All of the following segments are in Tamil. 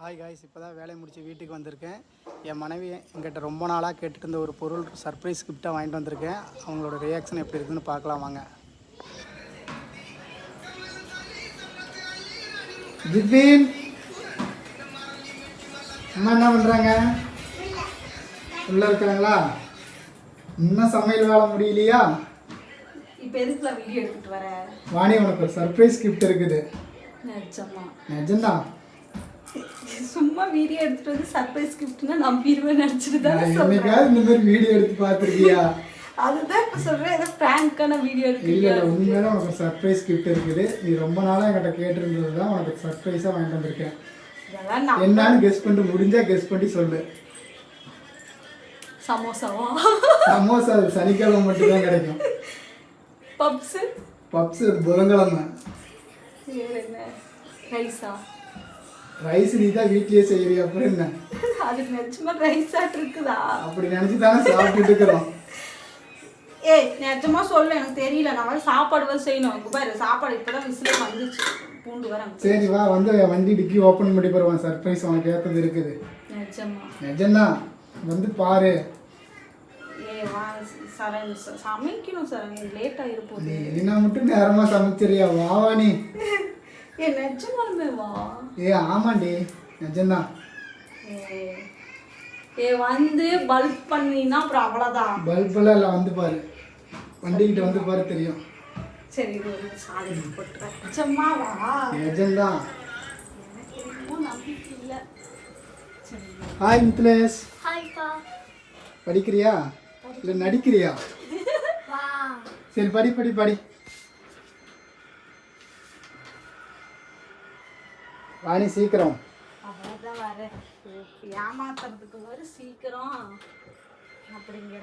ஹாய் காய்ஸ் இப்போ தான் வேலையை முடிச்சு வீட்டுக்கு வந்திருக்கேன். என் மனைவி என்கிட்ட ரொம்ப நாளாக கேட்டுட்டு இருந்த ஒரு பொருள் சர்ப்ரைஸ் கிஃப்டாக வாங்கிட்டு வந்திருக்கேன். அவங்களோட ரியாக்ஷன் எப்படி இருக்குன்னு பார்க்கலாம் வாங்க. ஜிபின் அம்மா என்ன பண்ணுறாங்க உள்ளே இருக்காங்களா? இன்னும் சமையல் வேலை முடியலையா? இப்போ எதுக்குல வீடியோ எடுத்துட்டு வர? வாணி உனக்கு ஒரு சர்ப்ரைஸ் கிஃப்ட் இருக்குது. நிஜமா. நிஜம்தான். சும்மா வீடியோ எடுத்துட்டு வந்து சர்ப்ரைஸ் கிஃப்ட்னா நம்பிடுவேன் நினச்சிட்டு தான் சொல்றேன். இந்த மாதிரி வீடியோ எடுத்து பார்த்துருக்கியா? அதுதான் இப்போ சொல்றேன் ஏதோ பிராங்கான வீடியோ இல்ல எடுத்து இல்ல உண்மையில உனக்கு சர்ப்ரைஸ் கிஃப்ட் இருக்குது. நீ ரொம்ப நாளா என்கிட்ட கேட்டிருந்தது தான் உனக்கு சர்ப்ரைஸா வாங்கிட்டு வந்திருக்கேன். என்னன்னு கெஸ் பண்ணிட்டு முடிஞ்சா கெஸ் பண்ணி சொல்லு. சமோசாவா? சமோசா சனிக்கிழமை மட்டும் தான் கிடைக்கும். பப்ஸு? பப்ஸ் புதன்கிழமை. ரைஸா? ரைஸ் நீ தான் வீட்லயே செய்யறியா? அப்புறம் என்ன? அது நிஜமா ரைஸ் இருக்குதா? அப்படி நினைச்சு தானே சாப்பிட்டுட்டு இருக்கிறோம். ஏய் நிஜமா சொல்லு எனக்கு தெரியல. நான் சாப்பாடு வந்து செய்யணும். இங்க பாரு சாப்பாடு இப்போதான் விசிலே வந்துச்சு. பூண்டு வர சரி வா வந்து வண்டி டிக்கி ஓப்பன் பண்ணி போடுவான் சர்ப்ரைஸ் உனக்கு ஏற்றது இருக்குது. நிஜமா. நிஜம்தான் வந்து பாரு. சமைக்கணும் சார் லேட் ஆயிருப்போம் நீ இல்லைனா மட்டும் நேரமா சமைச்சிரியா வாவா நீ. ஏ நிஜமாலுமே வா. ஏ ஆமாண்டி நிஜம்தான். ஏ வந்து பல்ப் பண்ணினா அப்புறம் அவ்வளோதான் பல்பெல்லாம் இல்லை வந்து பாரு. வண்டிக்கிட்ட வந்து பாரு தெரியும். சரி இது ஒரு சாதி போட்டு நிஜமா வா. நிஜம்தான். எனக்கு என்னமோ நம்பிக்கை இல்லை. சரி ஹாய் மித்லேஷ் ஹாய்ப்பா படிக்கிறியா? இல்லை நடிக்கிறியா? வா. சரி படி படி படி. வாணி சீக்கிரம். அவ்வளோதான் வரேன் ஏமாத்துறதுக்கு வர சீக்கிரம் அப்படிங்கிற.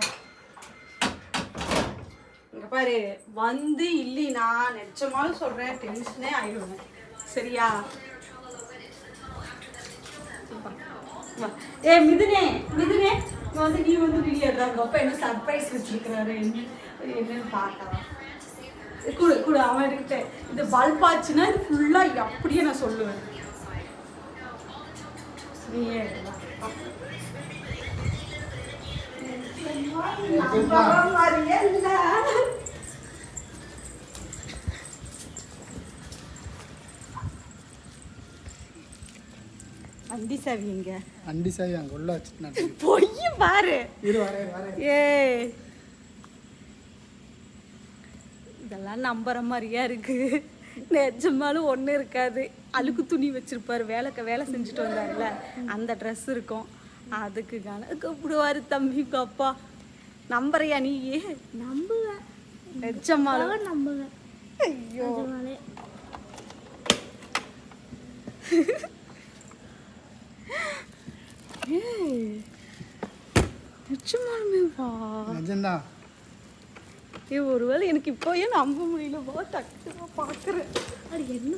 இங்க பாரு வந்து இல்லைனா நிஜமாலும் சொல்றேன் டென்ஷனே ஆயிடுவேன். சரியா? ஏ மிதுனே மிதுனே வந்து நீ வந்து வீடியோ எடுறாங்க அப்பா என்ன சர்ப்ரைஸ் வச்சிருக்கிறாரு என்ன என்னன்னு பார்க்கலாம் குடு குடு அவன் இருக்கிட்ட இது பல்ப் ஆச்சுன்னா இது ஃபுல்லாக அப்படியே நான் சொல்லுவேன். நீயே. வண்டி சாவி எங்க அண்டி சாவி அங்கே உள்ள வச்சுட்டு பொய் பாரு. இரு வரேன் வரேன் இதெல்லாம் நம்புற மாதிரியா இருக்கு. நிஜமாலும் ஒன்றும் இருக்காது. அழுக்கு துணி வச்சிருப்பாரு வேலை வேலை செஞ்சுட்டு வந்தாருல அந்த ட்ரெஸ் இருக்கும். அதுக்கு காண கூப்பிடுவாரு தம்பிக்கு அப்பா நம்புறியா நீ? நம்புவேன். நிஜமாலும் அவன் நம்புவேன். ஐயோ. நிஜமாலே. ஏய், நிஜமாலுமே வா நிஜம்தான். ஏ ஒருவேளை எனக்கு இப்போயே நம்ப முடியல வா டக்குனு பார்க்குறேன் அது என்ன.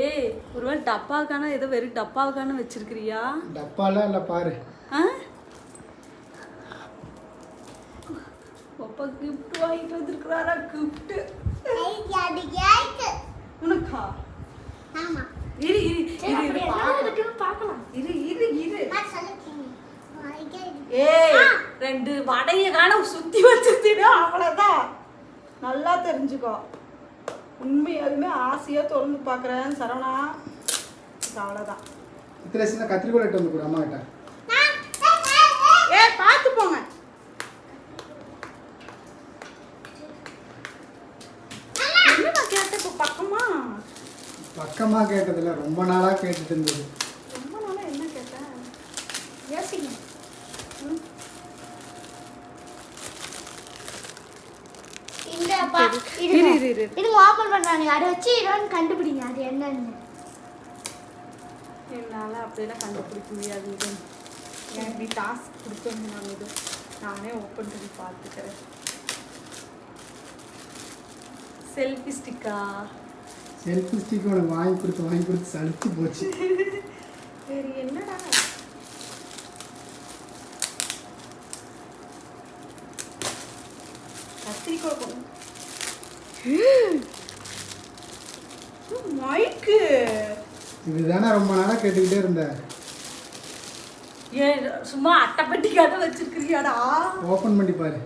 ஏய் ஒருவேளை டப்பாவுக்கான ஏதோ வெறும் டப்பாவுக்கான வச்சிருக்கிறியா? டப்பாலாம் இல்லை பாரு. ஆ? அப்பா கிஃப்ட் வாங்கிட்டு வந்திருக்கிறாரா கிஃப்ட் உனக்கா? ஆமா. இரு இரு இரு இரு. பார்க்கலாம். இரு. ஏய் ரெண்டு வடைய காண சுத்தி வச்சிருந்தீங்கன்னா அவ்வளவுதான். நல்லா தெரிஞ்சுக்கோ. உண்மையாலுமே ஆசையா திறந்து பார்க்குறேன் சரவணா. இது அவ்வளோதான் மித்லேஷ்னா கத்திரிக்கோள் எட்டு வந்து கொடு அம்மா கிட்ட ஏ பார்த்து போங்க என்னடா கேட்ட பக்கமா பக்கமாக கேட்டதில்ல ரொம்ப நாளாக கேட்டுட்டு இருந்தது ரொம்ப நாளா என்ன கேட்டேன் யோசிங்க. இந்த பா- இரு. இரு. இது ஓபன் பண்றாங்க அதை வச்சு இதோன்னு கண்டுபிடிங்க. அது என்னன்னு. என்னால் அப்படியெல்லாம் கண்டுபிடிக்க முடியாது இது. எனக்கு நீ டாஸ்க் கொடுத்துருந்தாங்க இது. நானே ஓப்பன் பண்ணி பார்த்துக்கிறேன். செல்ஃபி ஸ்டிக்கா செல்ஃபி ஸ்டிக் உனக்கு வாங்கி கொடுத்து வாங்கி கொடுத்து சலுத்து போச்சு. சரி என்னடா? கத்திரிக்கோள் மைக்கு. இதுதானே ரொம்ப நேரம் கேட்டுக்கிட்டே இருந்த. ஏன் சும்மா அட்டைப்பட்டிக்காக வச்சிருக்கிறியாடா? ஓப்பன் பண்ணி பாரு.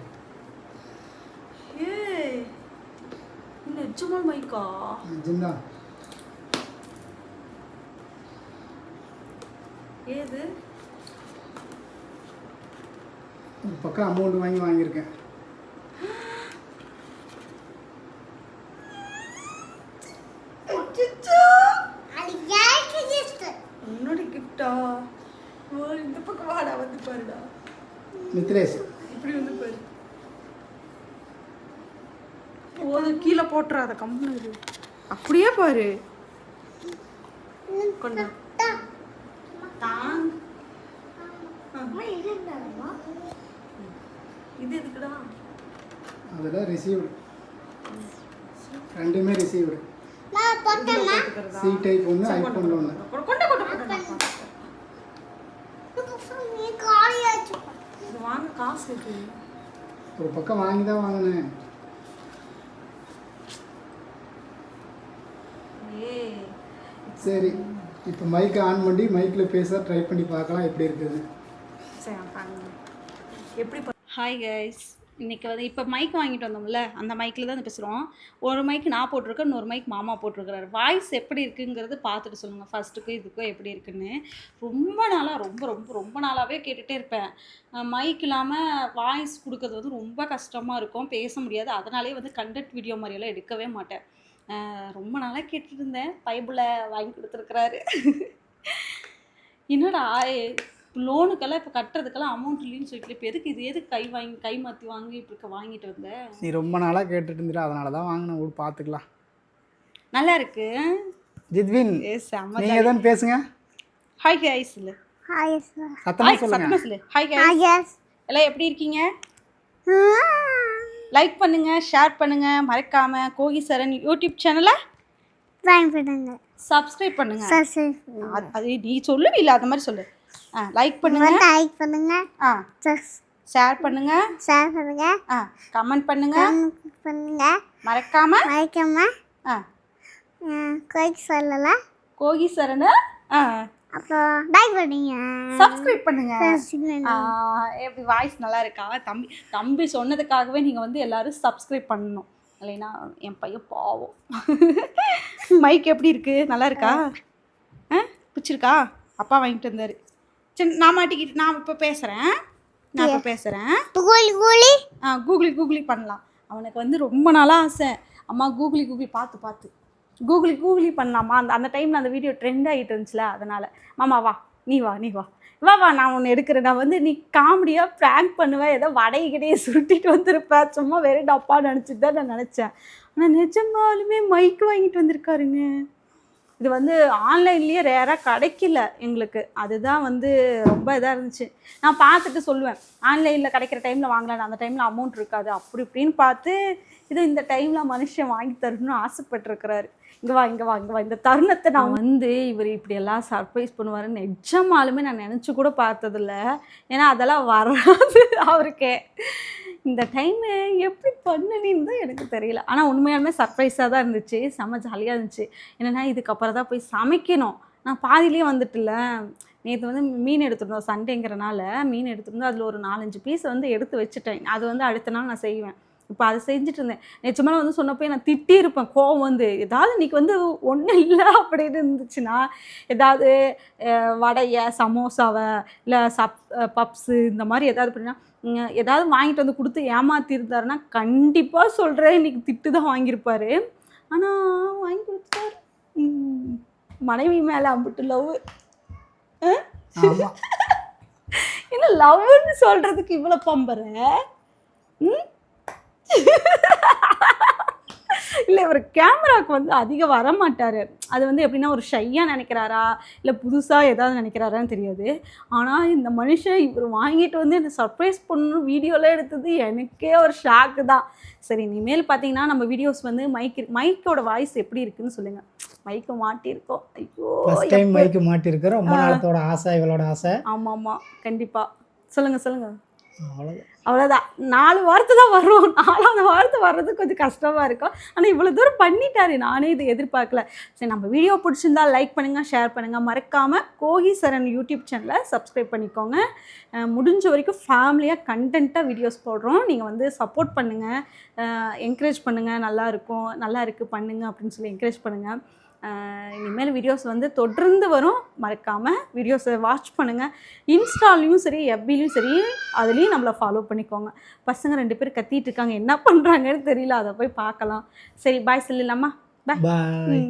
நிஜமல் மைக்கா ஜிந்தா ஏது பக்கம் அமௌண்ட் வாங்கி வாங்கியிருக்கேன். உன்னோட கிஃப்டா இந்த பக்கம் வாடா வந்து பாருடா மித்ரேஷ் இப்படி வந்து பாரு ஓ அது கீழே போட்டுறாத கம்பெனி அப்படியே பாரு. கொண்டா. இது எதுக்குடா? அதில் ரிசீவ்டு ரெண்டுமே ரிசீவ்டு. சி டைப் ஒன்று ஐஃபோனில் ஒன்று கொண்டு கொண்டு வாங்க காசு ஒரு பக்கம் வாங்கி தான் வாங்கினேன் ஏ சரி இப்போ மைக் ஆன் பண்ணி மைக்கில் பேச ட்ரை பண்ணி பார்க்கலாம் எப்படி இருக்குது எப்படி ஹாய் கைஸ் இன்னைக்கு வந்து இப்போ மைக் வாங்கிட்டு வந்தோம்ல அந்த மைக்கில் தான் பேசுகிறோம் ஒரு மைக் நான் போட்டிருக்கேன் இன்னொரு மைக் மாமா போட்டிருக்கிறாரு. வாய்ஸ் எப்படி இருக்குங்கிறது பார்த்துட்டு சொல்லுங்கள் ஃபஸ்ட்டுக்கும் இதுக்கும் எப்படி இருக்குன்னு. ரொம்ப நாளாக ரொம்ப ரொம்ப ரொம்ப நாளாகவே கேட்டுகிட்டே இருப்பேன். மைக் இல்லாமல் வாய்ஸ் கொடுக்கறது வந்து ரொம்ப கஷ்டமாக இருக்கும். பேச முடியாது. அதனாலே வந்து கண்டென்ட் வீடியோ மாதிரியெல்லாம் எடுக்கவே மாட்டேன். ரொம்ப நாளாக கேட்டுட்டு இருந்தேன் பைபிளை வாங்கி கொடுத்துருக்குறாரு. என்னடா லோனுக்கெல்லாம் இப்போ கட்டுறதுக்கெல்லாம் அமௌண்ட் இல்லைன்னு சொல்லிட்டு இப்போ எதுக்கு இது எதுக்கு கை வாங்கி கை மாற்றி வாங்கி இப்போ இருக்க வாங்கிட்டு வந்தேன் நீ ரொம்ப நாளாக கேட்டுட்டு இருந்துட்டு அதனால தான் வாங்கினேன். விடு பார்த்துக்கலாம் நல்லா இருக்கு. ஜித்வின் நீங்கள் தான் பேசுங்க. ஹாய் கைஸ் இல்லை sir. சத்தமாக ஹாய் சொல்லுங்க. சத்தமா சொல்லு. Hi yes. எல்லாம் எப்படி இருக்கீங்க. லைக் பண்ணுங்க ஷேர் பண்ணுங்க மறக்காம கோகி சரண் யூடியூப் சேனலை. சப்ஸ்கிரைப் பண்ணுங்க. அது- அது நீ சொல்லுவில்ல அந்த மாதிரி சொல்லு. ஆ லைக் பண்ணுங்க. வந்து like பண்ணுங்க. ஆ. ஷேர் பண்ணுங்க. share பண்ணுங்க. ஆ கமெண்ட் பண்ணுங்க. Comment பண்ணுங்க. மறக்காம. மறக்காம. ஆ. கோயிக் சொல்லலாம் கோகி சரண ஆ. லைக் பண்ணுங்க. சப்ஸ்கிரைப் பண்ணுங்க எப்படி வாய்ஸ் நல்லா இருக்கா? தம்பி தம்பி சொன்னதுக்காகவே நீங்கள் வந்து எல்லாரும் சப்ஸ்கிரைப் பண்ணணும். இல்லைன்னா என் பையன் பாவம். மைக் எப்படி இருக்கு? நல்லா இருக்கா? ஆ பிடிச்சிருக்கா? அப்பா வாங்கிட்டு வந்தாரு. சரி நான் மாட்டிக்கிட்டு நான் இப்போ பேசுகிறேன் நான் இப்போ பேசுகிறேன் கோழி ஆ கூகுளி கூகுளி பண்ணலாம். அவனுக்கு வந்து ரொம்ப நாளாக ஆசை. அம்மா கூகுளி கூகுளி பார்த்து பார்த்து. கூகுளி கூகுளி பண்ணலாமா? அந்த அந்த டைமில் அந்த வீடியோ ட்ரெண்ட் ஆகிட்டு இருந்துச்சுல அதனால். மாமா வா. நீ வா நீ வா. வா வா நான் ஒன்று எடுக்கிறேன். நான் வந்து நீ காமெடியாக ப்ராங்க் பண்ணுவேன் ஏதோ வடை கிடையே சுருட்டிட்டு வந்திருப்பேன் சும்மா வெறும் டப்பா நினச்சிட்டு தான் நான் நினச்சேன். ஆனால் நிஜமாலுமே மைக் வாங்கிட்டு வந்திருக்காருங்க. இது வந்து ஆன்லைன்லேயே ரேராக கிடைக்கல எங்களுக்கு. அதுதான் வந்து ரொம்ப இதாக இருந்துச்சு. நான் பார்த்துட்டு சொல்லுவேன். ஆன்லைனில் கிடைக்கிற டைமில் வாங்கலாம் அந்த டைமில் அமௌண்ட் இருக்காது. அப்படி இப்படின்னு பார்த்து இது இந்த டைமில் மனுஷன் வாங்கி தரணும்னு ஆசைப்பட்டிருக்கிறாரு. இங்கே வா இங்கே வா இங்கே வா. இந்த தருணத்தை நான் வந்து இவர் இப்படி எல்லாம் சர்ப்ரைஸ் பண்ணுவாருன்னு நிஜமாலுமே நான் நினச்சி கூட பார்த்ததில்ல. ஏன்னா அதெல்லாம் வராது அவருக்கே. இந்த டைமு எப்படி பண்ணனின்னு தான் எனக்கு தெரியல. ஆனால் உண்மையாலுமே சர்ப்ரைஸாக தான் இருந்துச்சு. செம்ம ஜாலியாக இருந்துச்சு. என்னென்னா இதுக்கப்புறம் தான் போய் சமைக்கணும். நான் பாதியிலே வந்துட்டுல நேற்று வந்து மீன் எடுத்துருந்தோம் சண்டேங்கிறனால மீன் எடுத்துருந்தோம். அதில் ஒரு நாலஞ்சு பீஸ் வந்து எடுத்து வச்சுட்டேன். அது வந்து அடுத்த நாள் நான் செய்வேன். இப்போ அதை செஞ்சுட்டு இருந்தேன். நிஜமாக வந்து சொன்னப்போ நான் திட்டியிருப்பேன் கோவம் வந்து. ஏதாவது இன்னைக்கு வந்து ஒன்றும் இல்லை அப்படின்னு இருந்துச்சுன்னா ஏதாவது வடையை சமோசாவை இல்லை சப் பப்ஸு இந்த மாதிரி ஏதாவது உம், ஏதாவது வாங்கிட்டு வந்து கொடுத்து ஏமாத்திருந்தாருன்னா கண்டிப்பாக சொல்கிறேன் இன்னைக்கு திட்டு தான் வாங்கியிருப்பாரு. ஆனால் வாங்கி கொடுத்தாரு மனைவி மேலே அம்பிட்டு லவ் என்ன லவ்னு சொல்கிறதுக்கு இவ்வளோ பம்புற? ம்? இல்லை இவர் கேமராவுக்கு வந்து அதிகம் வர மாட்டார் அது வந்து எப்படின்னா ஒரு ஷையாக நினைக்கிறாரா? இல்லை புதுசாக ஏதாவது நினைக்கிறாரான்னு தெரியாது. ஆனால் இந்த மனுஷன் இவர் வாங்கிட்டு வந்து என்ன சர்ப்ரைஸ் பண்ணணும் வீடியோலாம் எடுத்தது எனக்கே ஒரு ஷாக்கு தான். சரி இனிமேல் பார்த்தீங்கன்னா நம்ம வீடியோஸ் வந்து மைக் மைக்கோட வாய்ஸ் எப்படி இருக்குன்னு சொல்லுங்கள் மைக்கு மாட்டியிருக்கோம். ஐயோ ஃபஸ்ட் டைம் மைக்கு மாட்டியிருக்கிறோம். ரொம்ப நாளத்தோட ஆசை இவளோட ஆசை. ஆமாம் ஆமாம் கண்டிப்பாக சொல்லுங்கள் சொல்லுங்கள் அவ்வளோதான் அவ்வளோதான் நாலு வாரத்து தான் வரும். நாலாவது வாரத்தை வர்றது கொஞ்சம் கஷ்டமாக இருக்கும். ஆனால் இவ்வளோ தூரம் பண்ணிட்டாரு. நானே இது எதிர்பார்க்கல. சரி நம்ம வீடியோ பிடிச்சிருந்தா லைக் பண்ணுங்கள் ஷேர் பண்ணுங்கள் மறக்காமல் கோகி சரண் யூடியூப் சேனலை சப்ஸ்கிரைப் பண்ணிக்கோங்க. முடிஞ்ச வரைக்கும் ஃபேமிலியாக கண்டென்ட்டாக வீடியோஸ் போடுறோம். நீங்கள் வந்து சப்போர்ட் பண்ணுங்கள் என்கரேஜ் பண்ணுங்கள் நல்லா இருக்கும். நல்லா இருக்குது பண்ணுங்கள் அப்படின்னு சொல்லி என்கரேஜ் பண்ணுங்கள் இனிமேல் வீடியோஸ் வந்து தொடர்ந்து வரும். மறக்காமல் வீடியோஸை வாட்ச் பண்ணுங்கள் இன்ஸ்டாலையும் சரி எஃபிலையும் சரி அதுலேயும் நம்மளை ஃபாலோ பண்ணிக்கோங்க. பசங்க ரெண்டு பேர் கத்திட்டு இருக்காங்க. என்ன பண்ணுறாங்கன்னு தெரியல. அதை போய் பார்க்கலாம். சரி பாய் சொல்லிடலாமா பாய்